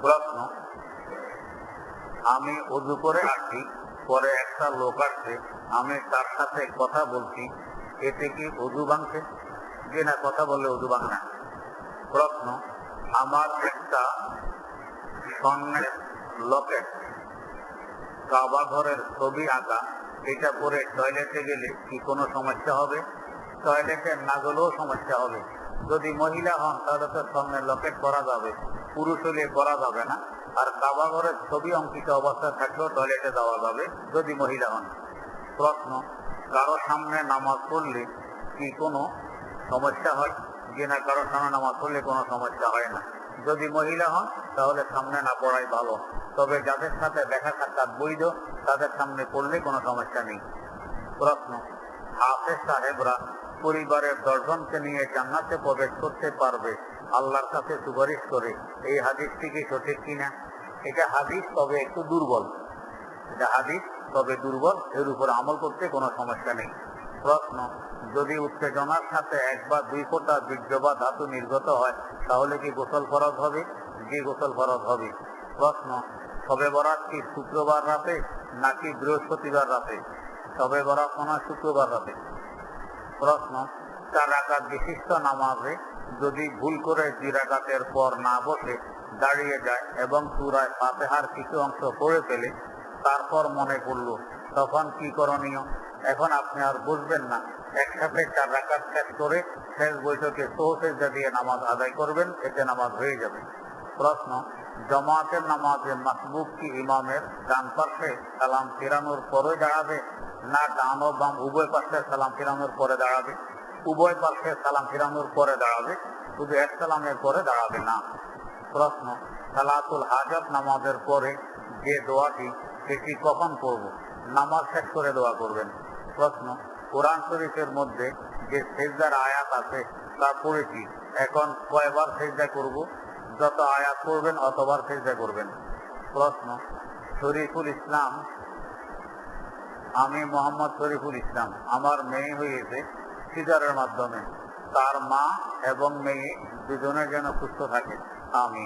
প্রশ্ন আমি উজু করে আসছি পরে একটা লোক আসছে, আমি তার সাথে কথা বলছি, এতে কি উজু ভাঙছে? যে না, কথা বললে উজু ভাঙে না। প্রশ্ন, আমার একটা স্বর্ণের লকেট কাবা ঘরের ছবি আঁকা, এটা পরে টয়লেটে গেলে কি কোনো সমস্যা হবে? টয়লেটে না গেলেও সমস্যা হবে। যদি মহিলা হন, তাহলে তো স্বর্ণের লকেট করা যাবে। পুরুষ হলে করা যাবে না। আর কাবা ঘরের ছবি অঙ্কিত অবস্থায় থাকলেও টয়লেটে যাওয়া যাবে, যদি মহিলা হন। প্রশ্ন, কারও সামনে নামাজ পড়লে কি কোনো সমস্যা হয়? যে না, কারও সামনে নামাজ পড়লে কোনো সমস্যা হয় না। যদি মহিলা হন, তাহলে সামনে না পড়াই ভালো। তবে যাদের সাথে দেখা সাক্ষাৎ বৈধ, তাদের সামনে পড়লে কোনো সমস্যা নেই। প্রশ্ন, হাফেজ সাহেবরা পরিবারের দশজনকে নিয়ে জান্নাতে প্রবেশ করতে পারবে আল্লাহর কাছে সুপারিশ করে, এই হাদিসটি কি সঠিক কিনা? এটা হাদিস তবে একটু দুর্বল। এটা হাদিস তবে দুর্বল, এর উপর আমল করতে কোনো সমস্যা নেই। প্রশ্ন, যদি উত্তেজনার সাথে এক বা দুই ফোঁটা বীর্য বা ধাতু নির্গত হয়, তাহলে কি গোসল ফরজ হবে? যে গোসল ফরজ হবে। প্রশ্ন সবে বরাত কি শুক্রবার রাতে নাকি বৃহস্পতিবার রাতে? সবে বরাত মনে শুক্রবার রাতে। প্রশ্ন, চার আকার বিশিষ্ট নামাজে যদি ভুল করে দুই রাকাতের পর না বসে, দাঁড়িয়ে যায় এবং চূড়ায় ফাতেহার কিছু অংশ পড়ে ফেলে, তারপর মনে পড়ল, তখন কি করণীয়? এখন আপনি আর বুঝবেন না। একসাথে চার রাকাত শেষ করে শেষ বৈঠকে সোহসেজা দিয়ে নামাজ আদায় করবেন, এতে নামাজ হয়ে যাবে। প্রশ্ন, জমাতের নামাজে মাসবুক কি ইমামের ডান পাশে সালাম ফেরানোর পরে দাঁড়াবে? না ডান ও বাম, উভয় পাশে সালাম ফিরানোর পরে দাঁড়াবে। উভয় পাশে সালাম ফিরানোর পরে দাঁড়াবে। শুধু এক সালামের পরে দাঁড়াবে না। প্রশ্ন, সালাতুল হাজাত নামাজের পরে যে দোয়াটি সেটি কখন করব? নামাজ শেষ করে দোয়া করবেন। প্রশ্ন, কোরআন শরীফের মধ্যে যে সেজদার আয়াত আছে, তা পড়েছি এখন কয়বার সেজদা করব? যত আয়াত করবেন অতবার সেজদা করবেন। প্রশ্ন, শরীফুল ইসলাম আমি মোহাম্মদ শরীফুল ইসলাম। আমার মেয়ে হয়েছে সিজারের মাধ্যমে। তার মা এবং মেয়ে দুজনের যেন সুস্থ থাকে। আমি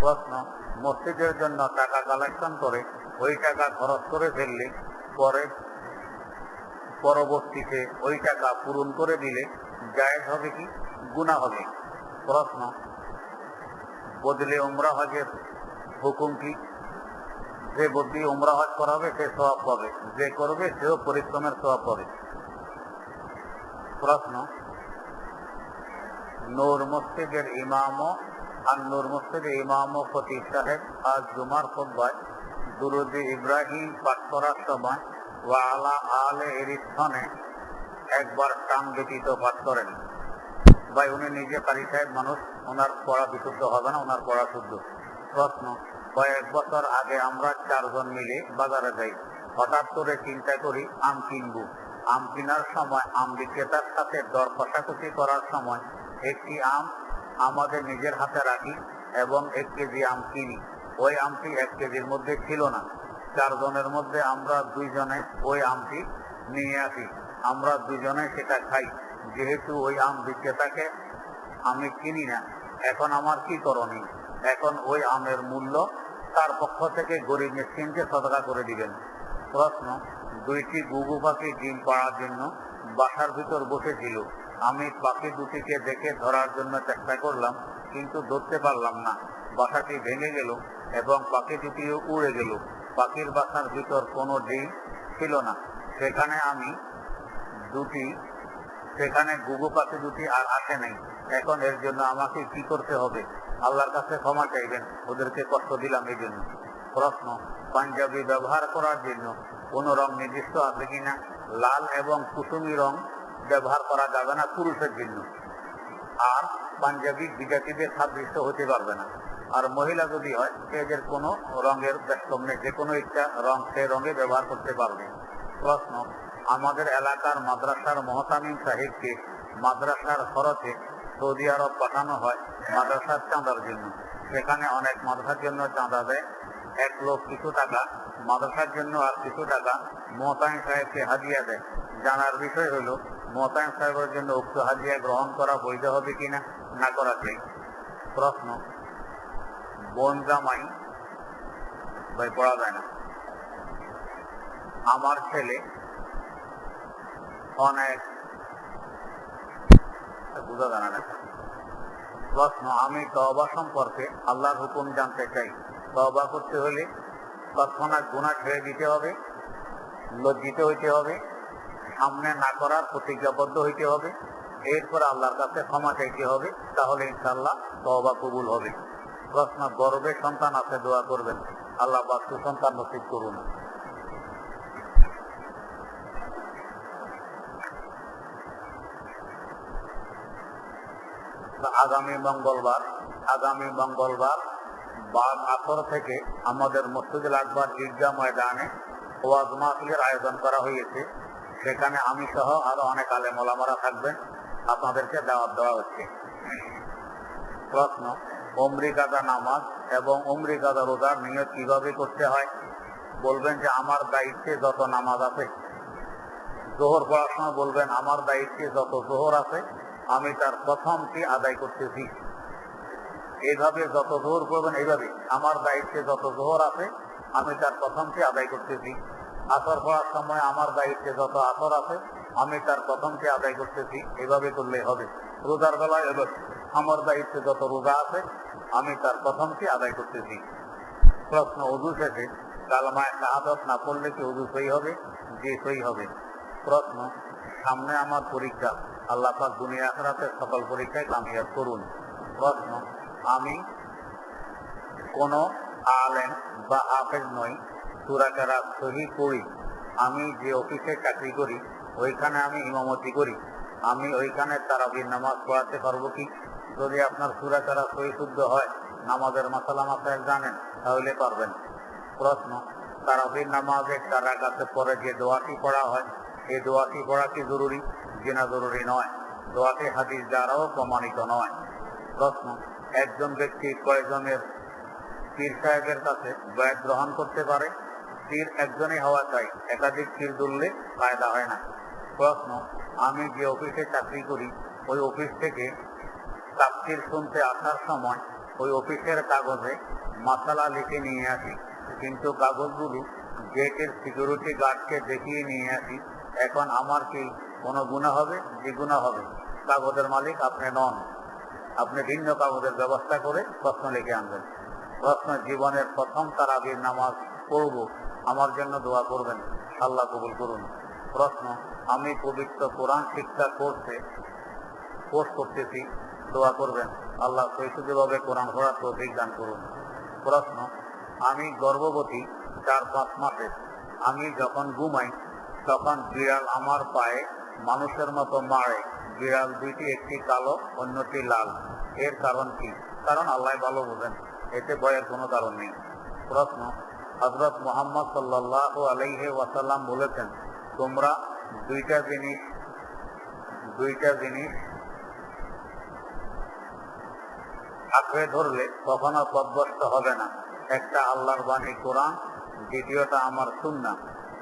প্রশ্ন, মসজিদের জন্য টাকা কালেকশন করে ওই টাকা খরচ করে ফেললে পরে পরবর্তীতে ওই টাকা পূরণ করে দিলে জায়েজ হবে কি? গুণা হবে। প্রশ্ন, বদলে উমরা হজের হুকুম কি? যে বদলি উমরা হজ করাবে সে সবাব পাবে। যে করবে, সেও পরিশ্রমের সবাব পাবে। প্রশ্ন। নূর মসজিদের ইমামও, আর নূর মসজিদের ইমাম ও ফতিব সাহেব আজ জুমার খোদ্বায় দুরুদি ইব্রাহিম পাঠ করার সময় ওয়া আলা আলে এর স্থানে একবার টান ব্যতীত পাঠ করেন। ভাই, উনি নিজে কারি সাহেব মানুষ, ওনার পড়া বিশুদ্ধ হবে না, ওনার পড়া শুদ্ধ। প্রশ্ন। কয়েক বছর আগে আমরা চারজন মিলে বাজারে যাই। হঠাৎ করে চিন্তা করি, আম কিনবো। আম কেনার সময়, আম বিক্রেতার সাথে দর কষাকষি করার সময় একটি আম আমাদের নিজের হাতে রাখি এবং এক কেজি আম কিনি। ওই আমটি এক কেজির মধ্যে ছিল না। চারজনের মধ্যে আমরা দুইজনে ওই আমটি নিয়ে আসি। আমরা দুজনে সেটা খাই। যেহেতু ওই আম বিক্রেতাকে আমি কিনি না, এখন আমার কি করণীয়? এখন ওই আমের মূল্য তার পক্ষ থেকে গরিব মিসকিনকে সদকা করে দিবেন। প্রশ্ন, দুইটি গুগু পাখি ডিম পাড়ার জন্য বাসার ভিতর বসেছিল আমি পাখি দুটিকে দেখে ধরার জন্য চেষ্টা করলাম, কিন্তু ধরতে পারলাম না। বাসাটি ভেঙে গেল এবং পাখি দুটিও উড়ে গেল। পাখির বাসার ভিতর কোনো ডিম ছিল না। সেখানে আমি দুটি, সেখানে গুগু পাখি দুটি আর আসে নাই। এখন এর জন্য আমাকে কি করতে হবে? আল্লাহর কাছে ক্ষমা চাইবেন। ওদেরকে কষ্ট দিলাম এই জন্য। প্রশ্ন, পাঞ্জাবি ব্যবহার করার জন্য কোন রং নির্দিষ্ট আছে কিনা? লাল এবং কুসুমি রং ব্যবহার করা যাবে না পুরুষের জন্য। আর পাঞ্জাবি বিজাতিদের সাদৃশ্য হতে পারবে না। আর মহিলা যদি হয় এদের কোনো রঙের ব্যস্তম নেই। যে কোনো ইচ্ছা রং সে রঙে ব্যবহার করতে পারবে। প্রশ্ন, আমাদের এলাকার মাদ্রাসার মহতামিম সাহেবকে মাদ্রাসার খরচে সৌদি আরব পাঠানো হয় মাদ্রাসার চাঁদার জন্য। সেখানে অনেক মাদ্রাসার জন্য চাঁদা দেয়। এক লোক কিছু টাকা, মাদ্রাসার জন্য আর কিছু টাকা মহতামিম সাহেবকে হাদিয়া দেয়। জানার বিষয় হলো মহতামিম সাহেবের জন্য উক্ত হাদিয়া গ্রহণ করা বৈধ হবে কিনা, না করা চাই প্রশ্ন, বোন জামাই? ভাই, পড়া যায় না। আমার ছেলে অনেক বোঝা জানা না প্রশ্ন, আমি তবা সম্পর্কে আল্লাহর হুকুম জানতে চাই। তবা করতে হলে তৎক্ষণাৎ গুণা ছেড়ে দিতে হবে, লজ্জিত হইতে হবে, সামনে না করার প্রতিজ্ঞাবদ্ধ হইতে হবে, এরপর আল্লাহর কাছে ক্ষমা চাইতে হবে, তাহলে ইনশাল্লাহ তবা কবুল হবে। প্রশ্ন, গর্বে সন্তান আছে, দোয়া করবেন। আল্লাহ বাস্তু সন্তান নসিব করুন। আগামী মঙ্গলবার আগামী মঙ্গলবার বাদ আসর থেকে আমাদের মসজিদুল আকবর ঈদগাহ ময়দানে ওয়াজ মাহফিলের আয়োজন করা হয়েছে। সেখানে আমি সহ আরও অনেক আলেম ওলামারা থাকবেন। আপনাদেরকে দাওয়াত দেওয়া হচ্ছে। প্রশ্ন অমরি গাদা নামাজ এবং অমরি গাদা রোজার নিয়ত কীভাবে করতে হয়? বলবেন যে আমার দায়িত্বে যত নামাজ আছে। জোহর পড়ার সময় বলবেন, আমার দায়িত্বে যত জোহর আছে আমি তার প্রথমটি আদায় করতেছি। এইভাবে যত জোহর করবেন এইভাবে। আমার দায়িত্বে যত জোহর আছে, আমি তার প্রথমটি আদায় করতেছি। আসর পড়ার সময় আমার দায়িত্বে যত আসর আছে, আমি তার প্রথমটি আদায় করতেছি। এভাবে করলে হবে। রোজার বেলায় এবার আমার দায়িত্বে যত রোজা আছে, আমি তার প্রথমটি আদায় করতেছি। প্রশ্ন অজু শেষে কালমায় শাহাদত না পড়লে কি অজু সই হবে? যে সই হবে। প্রশ্ন, সামনে আমার পরীক্ষা। আল্লাহ পাক দুনিয়া আখরাতের সকল পরীক্ষায় কামিয়াব করুন। প্রশ্ন, আমি কোন আলেম বা হাফেজ নই, সুরাকারা সহি পড়ি। আমি যে অফিসে চাকরি করি, ওইখানে আমি ইমামতি করি। আমি ওইখানে তারাবির নামাজ পড়াতে পারব কি? যদি আপনার সুরাকারা সহি শুদ্ধ হয়, নামাজের মাসালা মাসাইল জানেন, তাহলে পারবেন। প্রশ্ন, তারাবির নামাজের তারা কাছে পরে যে দোয়াটি পড়া হয় এই দোয়াটি পড়া কি জরুরি, জেনা জরুরি নয়। দোয়াটি হাদিস দ্বারাও প্রমাণিত নয়। প্রশ্ন, একজন ব্যক্তি কয়েকজনের পীর সাহেবের কাছে বয়াত গ্রহণ করতে পারে? পীর একজনই হওয়া চাই, একাধিক পীর দুললে ফায়দা হয় না। প্রশ্ন, আমি যে অফিসে চাকরি করি, ওই অফিস থেকে তাফসির শুনতে আসার সময় ওই অফিসের কাগজে মাসালা লিখে নিয়ে আসি। কিন্তু কাগজগুলো গেটের সিকিউরিটি গার্ডকে দেখিয়ে নিয়ে আসি। এখন আমার কি কোনো গুণা হবে? যে গুণা হবে? কাগজের মালিক আপনি নন। আপনি ভিন্ন কাগজের ব্যবস্থা করে প্রশ্ন লিখে আনবেন। প্রশ্ন জীবনের প্রথম তারাবির নামাজ পড়ব। আমার জন্য দোয়া করবেন। আল্লাহ কবুল করুন। প্রশ্ন, আমি পবিত্র কোরআন শিক্ষা কোর্সে কোর্স করতেছি, দোয়া করবেন। আল্লাহ শৈশবভাবে কোরআন পড়ার তৌফিক দান করুন। প্রশ্ন, আমি গর্ভবতী চার পাঁচ মাসের। আমি যখন ঘুমাই তখন বিড়াল আমার পায়ে, মানুষের মতো মারে। বিড়াল দুইটি, একটি কালো, অন্যটি লাল। এর কারণ কি? কারণ আল্লাহ ভালো বোঝেন। এতে ভয়ের কোনো কারণ নেই। প্রশ্ন হজরত মোহাম্মদ সাল্লাহ আলাইহে ওয়াসাল্লাম বলেছেন, তোমরা দুইটা জিনিস দুইটা জিনিস আঁকড়ে ধরলে কখনো পদভস্ত হবে না। একটা আল্লাহর বাণী কোরআন, দ্বিতীয়টা আমার সুন্না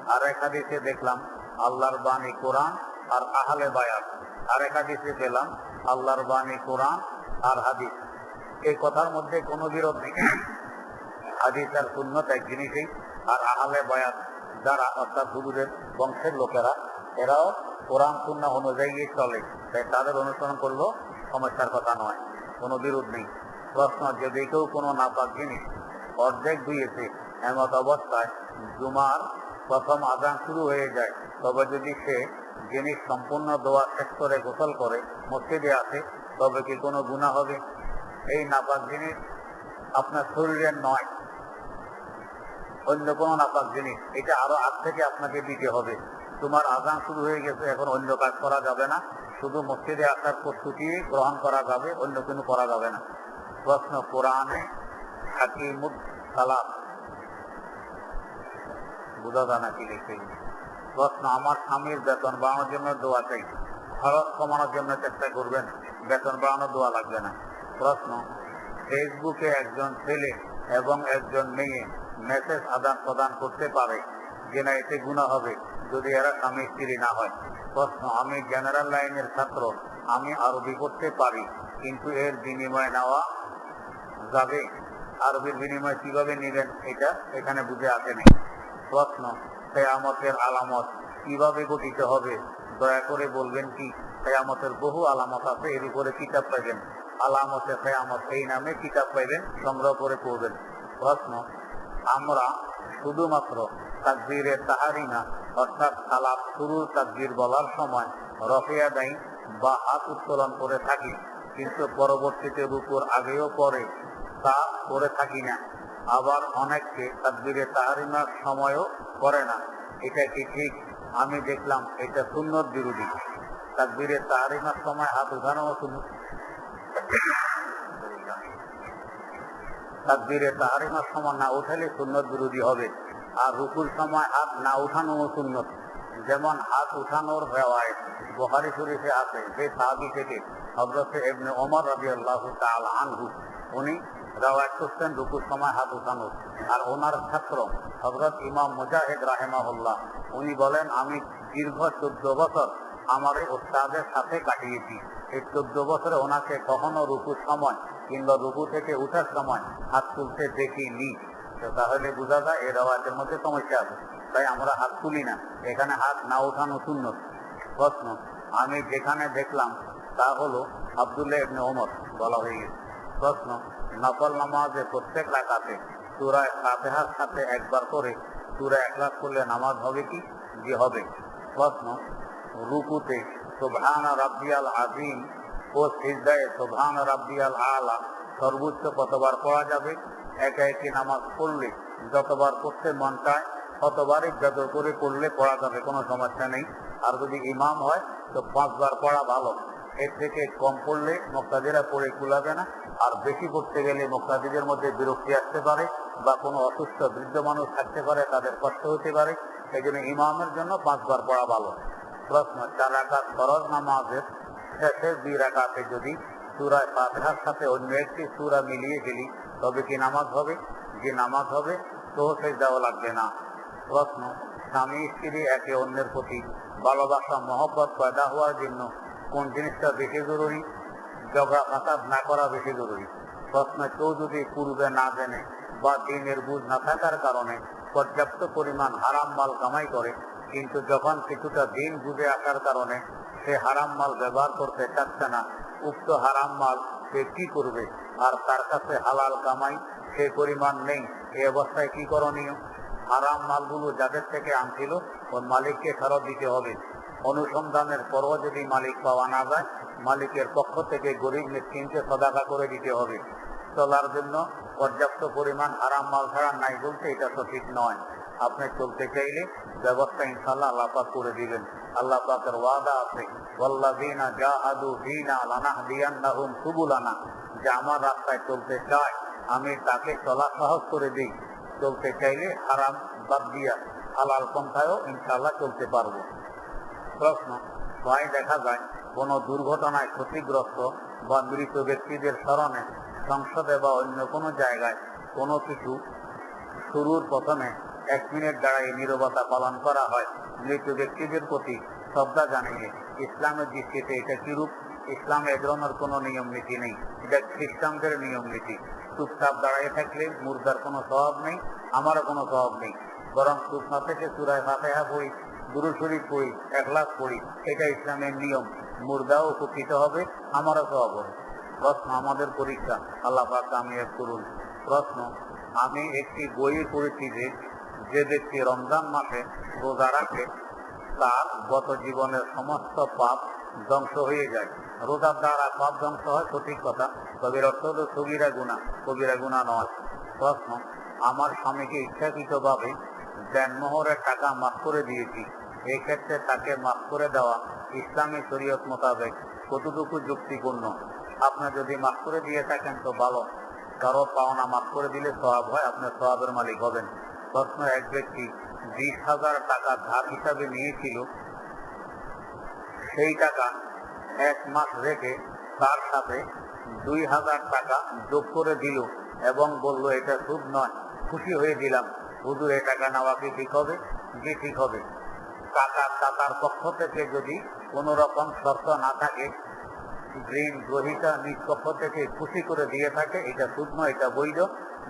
আর এক হাদিসে দেখলাম, আল্লাহর বাণী কোরআন আর আহলে বায়াত। আর এক হাদিসে পেলাম, আল্লাহর বাণী কোরআন আর হাদিস। এই কথার মধ্যে কোনো বিরোধ নেই। হাদিস আর সুন্নত এক জিনিসই, আর আহলে বায়াত যারা, অর্থাৎ হুজুরের বংশের লোকেরা, এরাও কোরআন সুন্না অনুযায়ী চলে। তাই তাদের অনুসরণ করলেও সমস্যার কথা নয়। কোনো বিরোধ নেই। প্রশ্ন, যদি কেউ কোনো নাপাক জিনিস অর্ধেক ধুয়েছে এমত অবস্থায় জুমার প্রথম আজান শুরু হয়ে যায়, তবে যদি সে জিনিস সম্পূর্ণ দোয়া শেষ করে গোসল করে, মসজিদে আসে, তবে কি কোনো গুণা হবে? এই নাপাক জিনিস আপনার শরীরের নয়। অন্য কোনো নাপাক জিনিস, এটা আরও আগ থেকে আপনাকে দিতে হবে। তোমার আজান শুরু হয়ে গেছে, এখন অন্য কাজ করা যাবে না। শুধু মসজিদে আসার প্রস্তুতি গ্রহণ করা যাবে, অন্য কোনো করা যাবে না। প্রশ্ন কোরআনে হাকিমুদ সালাম। বোঝা যায় না। প্রশ্ন, আমার স্বামীর বেতন বাড়ানোর জন্য দোয়া চাই। খরচ কমানোর জন্য চেষ্টা করবেন, বেতন বাড়ানোর দোয়া লাগবে না। প্রশ্ন, ফেসবুকে একজন ছেলে এবং একজন মেয়ে মেসেজ আদান প্রদান করতে পারে যে না এতে গুণা হবে যদি এরা স্বামী স্ত্রী না হয়। প্রশ্ন, আমি জেনারেল লাইনের ছাত্র, আমি আরবি করতে পারি, কিন্তু এর বিনিময়ে নেওয়া যাবে? আরবির বিনিময় কীভাবে নেবেন? এটা এখানে বুঝে আসে নাই। প্রশ্ন, কেয়ামতের আলামত কীভাবে গঠিত হবে? দয়া করে বলবেন কি? কেয়ামতের বহু আলামত আছে, এর উপরে কিতাব পাইবেন। আলামতে কেয়ামত এই নামে কিতাব পাইবেন, সংগ্রহ করে পড়বেন। প্রশ্ন, আমরা শুধুমাত্র তাকবীরের তাহারিনা অর্থাৎ সালাপ শুরুর তাকবীর বলার সময় রফিয়া দেয় বা হাত উত্তোলন করে থাকি, কিন্তু পরবর্তীতে রুকুর আগেও পরে তা করে থাকি না। আবার অনেককে তাকবীরে তাহারিমার সময়ও করে না। এটা কি ঠিক? আমি দেখলাম এটা সুন্নত বিরোধী। তাকবীরে তাহারিমার সময় হাত উঠানো সুন্নত। তাকবীরে তাহারিমার সময় না উঠালে সুন্নত বিরোধী হবে। আর রুকুর সময় হাত না উঠানো সুন্নত। যেমন হাত উঠানোর রেওয়ায় বহারি শরীফে আছে, যে সাহাবি থেকে হজরত এমনি ওমর রবি আল্লাহ আনহু, উনি রেওয়ায় করতেন রুকুর সময় হাত উঠানোর আর ওনার ছাত্র হজরত ইমাম মুজাহিদ রাহেমাহুল্লাহ, উনি বলেন, আমি দীর্ঘ চোদ্দ বছর আমার ওস্তাদের সাথে কাটিয়েছি। এই চোদ্দ বছরে ওনাকে কখনো রুকুর সময় কিংবা রুকু থেকে উঠার সময় হাত তুলতে দেখিনি। তাহলে বোঝা যায় এ রেওয়াজের মধ্যে সমস্যা আছে। তাই আমরা হাত তুলি না। এখানে হাত না উঠানো শূন্য। প্রশ্ন, আমি যেখানে দেখলাম তা হলো আবদুল্লাহ ওমর বলা হয়ে গেছে। প্রশ্ন নকল নামাজে প্রত্যেক রাকাতে সুরায় ফাতেহার সাথে একবার করে সুরা একলাস করলে নামাজ হবে কি? যে হবে। প্রশ্ন, রুকুতে সুবহান রাব্বিয়াল আজিম ও সিজদায় সুবহান রাব্বিয়াল আলা সর্বোচ্চ কতবার পড়া যাবে? একা একই নামাজ পড়লে যতবার পড়তে মন চায়, ততবারই যত করে পড়লে পড়া যাবে, কোনো সমস্যা নেই। আর যদি ইমাম হয়, তো পাঁচবার পড়া ভালো। এর থেকে কম পড়লে মোক্তাদিরা পড়ে কুলাবে না। আর বেশি পড়তে গেলে মোক্তাদিদের মধ্যে বিরক্তি আসতে পারে বা কোনো অসুস্থ বৃদ্ধ মানুষ থাকতে পারে, তাদের কষ্ট হতে পারে। এই জন্য ইমামের জন্য পাঁচবার পড়া ভালো। প্রশ্ন, চার রাকাত ফরজ নামাজের শেষের দুই রাকাতে যদি সুরায় ফাতহার সাথে অন্য একটি সুরা মিলিয়ে গেলি তবে কি নামাজ হবে? যে নামাজ হবে তো শেষ দেওয়া লাগবে না। প্রশ্ন, স্বামী স্ত্রী একে অন্যের প্রতি ভালোবাসা, মহব্বত, পয়দা হওয়ার জন্য কোন জিনিসটা বেশি জরুরি? ঝগড়া ফাসাদ না করা বেশি জরুরি। প্রশ্ন, কেউ যদি পূর্বে না জেনে বা দিনের বুঝ না থাকার কারণে পর্যাপ্ত পরিমাণ হারাম মাল কামাই করে, কিন্তু যখন কিছুটা দিন বুঝে আসার কারণে সে হারাম মাল ব্যবহার করতে চাচ্ছে না, উক্ত হারাম মাল সে কি করবে? আর তার কাছে হালাল কামাই সে পরিমাণ নেই এই অবস্থায় কি করণীয়? হারাম মালগুলো যাদের থেকে আনছিল, ওর মালিককে ফেরত দিতে হবে। অনুসন্ধানের পরও যদি মালিক পাওয়া না যায়, মালিকের পক্ষ থেকে গরিব মিসকিনকে সদাকা করে দিতে হবে। চলার জন্য পর্যাপ্ত পরিমাণ আরাম মাল ছাড়া নাই বলতে এটা তো ঠিক নয়। আপনি চলতে চাইলে ব্যবস্থা ইনশাল্লাহ আল্লাহ করে দিবেন। আল্লাহ পাকের ওয়াদা আছে, ওয়াল্লাযীনা জাহাদু ফীনা লানাহদিয়ান্নাহুম সুবুলানা। যে আমার রাস্তায় চলতে চায়, আমি তাকে চলা সহজ করে দিই। চলতে চাইলে আরাম বাদ দিয়া হালাল পন্থায়ও ইনশাল্লাহ চলতে পারব। প্রশ্ন প্রায় দেখা যায়, কোন দুর্ঘটনায় ক্ষতিগ্রস্ত বা মৃত ব্যক্তিদের স্মরণে সংসদে বা অন্য কোনো জায়গায় কোনো কিছু শুরুর প্রথমে এক মিনিট দাঁড়াই নিরবতা পালন করা হয়। মৃত ব্যক্তিদের প্রতি শ্রদ্ধা জানিয়ে ইসলামের দৃষ্টিতে এটা কিরূপ ইসলামে এ ধরনের কোনো নিয়ম নীতি নেই। এটা খ্রিস্টানদের নিয়ম নীতি। চুপচাপ দাঁড়িয়ে থাকলে মুর্দার কোনো স্বভাব নেই, আমারও কোনো স্বভাব নেই। বরং চুপনা থেকে চূড়ায় ফাতেহা পড়ি গুরু শরীফ পড়ি একলাস পড়ি এটা ইসলামের নিয়ম। মুর্দাও উপকৃত হবে, আমারও স্বভাব হবে। প্রশ্ন, আমাদের পরীক্ষা, আল্লাহ পাক কামিয়াব করুন। প্রশ্ন, আমি একটি বই পড়েছি যে যে ব্যক্তি রমজান মাসে রোজা রাখে, তার গত জীবনের সমস্ত পাপ ধ্বংস হয়ে যায়। রোজার দ্বারা পাপ ধ্বংস হয়, সঠিক কথা। তবে অর্থ হলো সগিরা গুণা কবিরা গুণা নয়। প্রশ্ন, আমার স্বামীকে ইচ্ছাকৃতভাবে দেনমোহরের টাকা মাফ করে দিয়েছি। এই ক্ষেত্রে তাকে মাফ করে দেওয়া ইসলামী শরীয়ত মোতাবেক কতটুকু যুক্তিপূর্ণ? আপনি যদি মাফ করে দিয়ে থাকেন তো ভালো। কারও পাওনা মাফ করে দিলে সবাব হয়, আপনি সবাবের মালিক হবেন। প্রশ্ন এক ব্যক্তি, বিশ হাজার টাকা ধার হিসাবে নিয়েছিল, সেই টাকা এক মাস রেখে তার সাথে দুই হাজার টাকা যোগ করে দিল এবং বলল, এটা সুদ নয়। খুশি হয়ে দিলাম। হুজুর, এই টাকা নেওয়া কি ঠিক হবে? যে ঠিক হবে। টাকা টাকার পক্ষ থেকে যদি কোন রকম শর্ত না থাকে ঋণ গ্রহিতা নিজ পক্ষ থেকে খুশি করে দিয়ে থাকে, এটা সুদ নয় এটা বৈধ,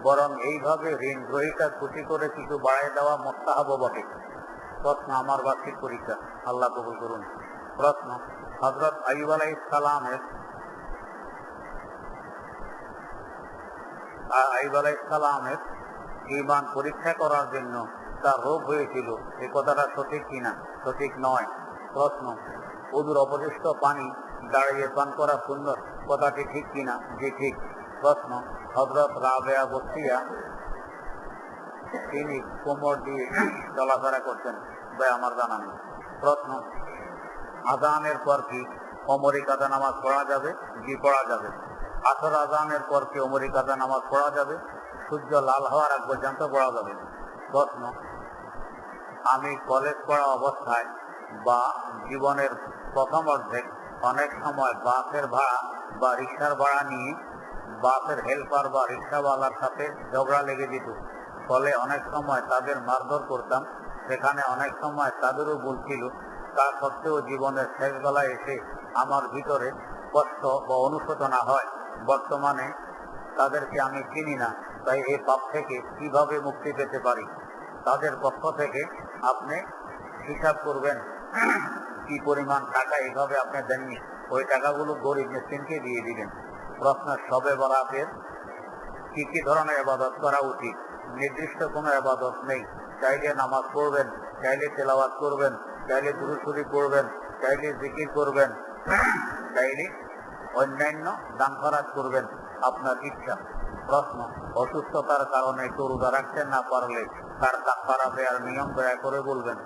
বরং এইভাবে ঋণ গ্রহিতা ক্ষতি করে কিছু বাড়াই দেওয়া মোস্তাহাব বটে। প্রশ্ন আমার বার্ষিক পরীক্ষা। আল্লাহ কবুল করুন। প্রশ্ন হজরত আইব আলাই সালামের আইব আলাই সালামের ইমান পরীক্ষা করার জন্য তার রোগ হয়েছিল। এ কথাটা সঠিক কিনা? সঠিক নয়। প্রশ্ন, অদূর অপশিষ্ট পানি দাঁড়িয়ে পান করা সুন্দর। কথাটি ঠিক কিনা? যে ঠিক। প্রশ্ন হজরত রাবেয়া বস্তিয়া তিনি কোমর দিয়ে চলাফেরা করতেন। ভাই, আমার জানা নেই। প্রশ্ন আজানের পর কি অমরি নামাজ পড়া যাবে? জি, পড়া যাবে। আসর আজানের পর কি অমরি নামাজ পড়া যাবে? সূর্য লাল হওয়ার আগ পর্যন্ত পড়া যাবে। প্রশ্ন আমি কলেজ পড়া অবস্থায় বা জীবনের প্রথম অর্ধেক অনেক সময় বাসের ভাড়া বা রিক্সার ভাড়া নিয়ে বাসের হেল্পার বা রিক্সাওয়ালার সাথে ঝগড়া লেগে যেত। ফলে অনেক সময় তাদের মারধর করতাম। সেখানে অনেক সময় তাদেরও ভুল ছিল। তা সত্ত্বেও জীবনের শেষ বেলায় এসে আমার ভিতরে কষ্ট বা অনুশোচনা হয়। বর্তমানে তাদেরকে আমি চিনি না। তাই এই পাপ থেকে কীভাবে মুক্তি পেতে পারি? তাদের পক্ষ থেকে আপনি হিসাব করবেন কি পরিমাণ টাকা এইভাবে আপনি দেননি। ওই টাকাগুলো গরিব মিসকিনকে দিয়ে দিবেন। প্রশ্ন সবে বরাতের কি কি ধরনের আবাদত করা উচিত? নির্দিষ্ট কোনো আবাদত নেই। চাইলে নামাজ পড়বেন, চাইলে তেলাওয়াত করবেন, চাইলে দুরুসুরি করবেন চাইলে জিকির করবেন, চাইলে অন্যান্য দান করবেন। আপনার ইচ্ছা। প্রশ্ন, অসুস্থতার কারণে একটু রোজা রাখতে না পারলে তার কাপড়া দেওয়ার নিয়ম দয়া করে বলবেন,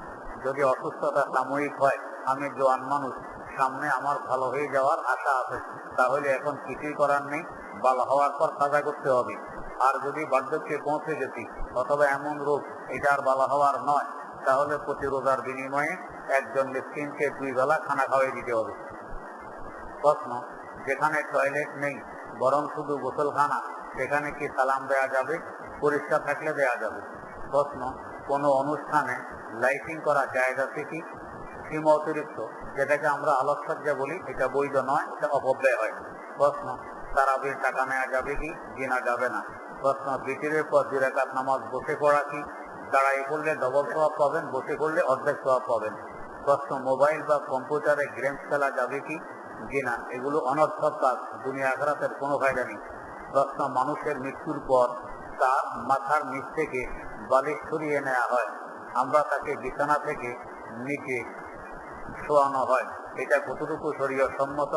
যদি অসুস্থতা সাময়িক হয়, আমি জোয়ান মানুষ, সামনে আমার ভালো হয়ে যাওয়ার আশা আছে, তাহলে এখন কিছুই করার নেই, ভালো হওয়ার পর সাজা করতে হবে। আর যদি বার্ধক্যে পৌঁছে গেছি অথবা এমন রোগ, এটা আর ভালো হওয়ার নয়, তাহলে প্রতি রোজার বিনিময়ে একজন মিসকিনকে দুই বেলা খানা খাওয়াই দিতে হবে। প্রশ্ন, যেখানে টয়লেট নেই, বরং শুধু গোসলখানা সেখানে কি সালাম দেওয়া যাবে? পরিষ্কার থাকলে দেওয়া যাবে। প্রশ্ন, কোনো অনুষ্ঠানে লাইটিং করা জায়গা থেকে সীমা অতিরিক্ত, যেটাকে আমরা আলোকসজ্জা বলি, এটা বৈধ নয়, এটা অপব্যয় হয়। প্রশ্ন, তারাবির টাকা নেওয়া যাবে কি? জিনা যাবে না। প্রশ্ন, বিটিরের পর দুই রেখাত নামাজ বসে পড়া কি? দাঁড়াই করলে ডবল স্বভাব পাবেন, বসে করলে অর্ধেক স্বভাব পাবেন। প্রশ্ন মোবাইল বা কম্পিউটারে গেমস খেলা যাবে কি? জি না এগুলো অনর্থক কাজ, দুনিয়া আখরাতের কোনো ফায়দা নেই। প্রশ্ন মানুষের মৃত্যুর পর তার মাথার নিচ থেকে বালিশ সরিয়ে নেওয়া হয়। আমরা তাকে বিছানা থেকে নিচে শোয়ানো হয়। এটা কতটুকু শরীয় সম্মত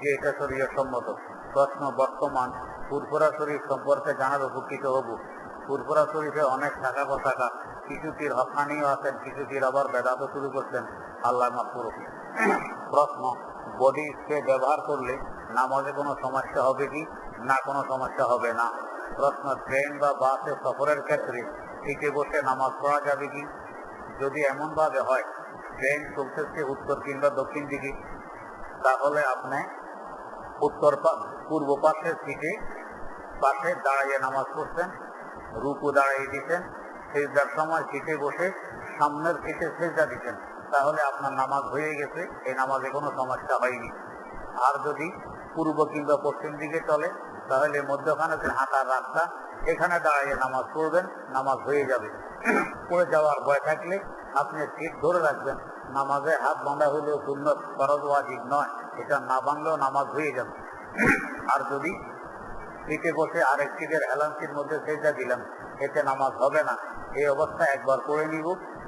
যে এটা শরীয় সম্মত প্রশ্ন বর্তমান ফুরফুরা শরীফ সম্পর্কে জানার উপকৃত হব। ফুরফুরা শরীফে অনেক টাকা পতাকা কিছু তীর হকানিও আছেন, কিছু তীর আবার বেদাতে শুরু করছেন। আল্লাহ মাফ প্রশ্ন, বডি স্প্রে ব্যবহার করলে নামাজে কোনো সমস্যা হবে কি? না, কোনো সমস্যা হবে না। প্রশ্ন, ট্রেন বা বাসে সফরের ক্ষেত্রে সিটে বসে নামাজ পড়া যাবে কি? যদি এমন ভাবে হয়, ট্রেন চলতেছে উত্তর কিংবা দক্ষিণ দিকে, তাহলে আপনি উত্তর পূর্ব পাশের সিটে পাশে দাঁড়িয়ে নামাজ পড়ছেন, রুকু দাঁড়িয়ে দিতেন সেজদার সময় সিটে বসে সামনের সিটে সেজদা দিতেন তাহলে আপনার নামাজ হয়ে গেছে, এই নামাজে কোনো সমস্যা হয়নি। আর যদি পূর্ব কিংবা পশ্চিম দিকে চলে তাহলে মধ্যখানে হাঁটার রাস্তা, এখানে দাঁড়িয়ে নামাজ পড়বেন, নামাজ হয়ে যাবে। পড়ে যাওয়ার ভয় থাকলে আপনি সিট ধরে রাখবেন, নামাজে হাত বাঁধা হলেও শূন্য ফরজ ওয়াজিব নয়, এটা না বাঁধলেও নামাজ হয়ে যাবে। আর যদি সিটে বসে আরেক সিটের অ্যালান্সির মধ্যে সেজা দিলাম, এতে নামাজ হবে না। এই অবস্থা একবার পড়ে নিব,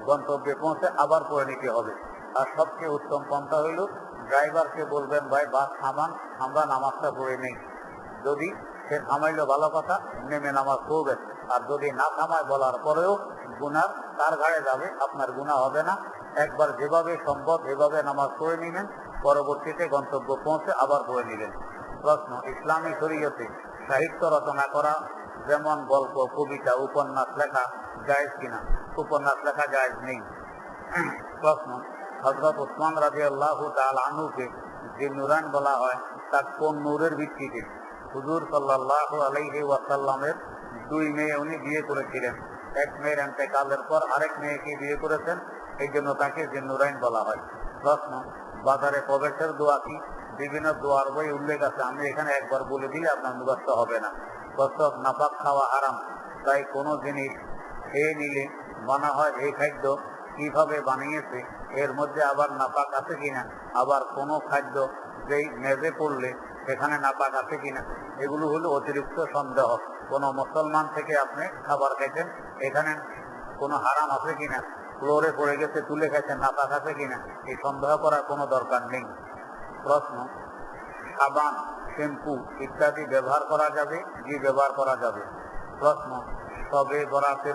গন্তব্যে পৌঁছে আবার পড়ে নিতে হবে। আর সবচেয়ে উত্তম পন্থা হইল ড্রাইভারকে বলবেন, ভাই, বাস থামান, আমরা নামাজটা পড়ে নেই। যদি সে থামাইলো ভালো কথা নেমে নামাজ পড়বেন আর যদি না থামায় বলার পরেও গুনার তার ঘাড়ে যাবে, আপনার গুণা হবে না। একবার যেভাবে সম্ভব এভাবে নামাজ পড়ে নিবেন, পরবর্তীতে গন্তব্য পৌঁছে আবার পড়ে নিবেন। প্রশ্ন, ইসলামী শরীয়তে সাহিত্য রচনা করা যেমন গল্প, কবিতা, উপন্যাস লেখা যায় কিনা? উপন্যাস লেখা যায় নেই। প্রশ্ন হজরত উসমান রাজি আল্লাহ আনুকে যে নুরান বলা হয় তা কোন নূরের ভিত্তিতে? হুজুর সাল্লাহ আলাইহি ওয়াসাল্লামের দুই মেয়ে উনি বিয়ে করেছিলেন। এক মেয়ের এন্তেকালের পর আরেক মেয়েকে বিয়ে করেছেন এই জন্য তাকে যে নুরাইন বলা হয়। প্রশ্ন, বাজারে প্রবেশের দোয়া কি? বিভিন্ন দোয়ার বই উল্লেখ আছে, আমি এখানে একবার বলে দিলে আপনার মুখস্থ হবে না। প্রসব নাপাক খাওয়া হারাম তাই কোনো জিনিস খেয়ে নিলে মনে হয় এই খাদ্য কীভাবে বানিয়েছে? এর মধ্যে আবার নাপাক আছে কিনা? আবার কোনো খাদ্য যেই মেজে পড়লে সেখানে নাপাক আছে কিনা, এগুলো হলো অতিরিক্ত সন্দেহ। কোনো মুসলমান থেকে আপনি খাবার খাইছেন এখানে কোনো হারাম আছে কিনা, ফ্লোরে পড়ে গেছে, তুলে খাইছেন নাপাক আছে কিনা, এই সন্দেহ করার কোনো দরকার নেই। প্রশ্ন, সাবান, শ্যাম্পু ইত্যাদি ব্যবহার করা যাবে জি ব্যবহার করা যাবে? প্রশ্ন সবে বরাতের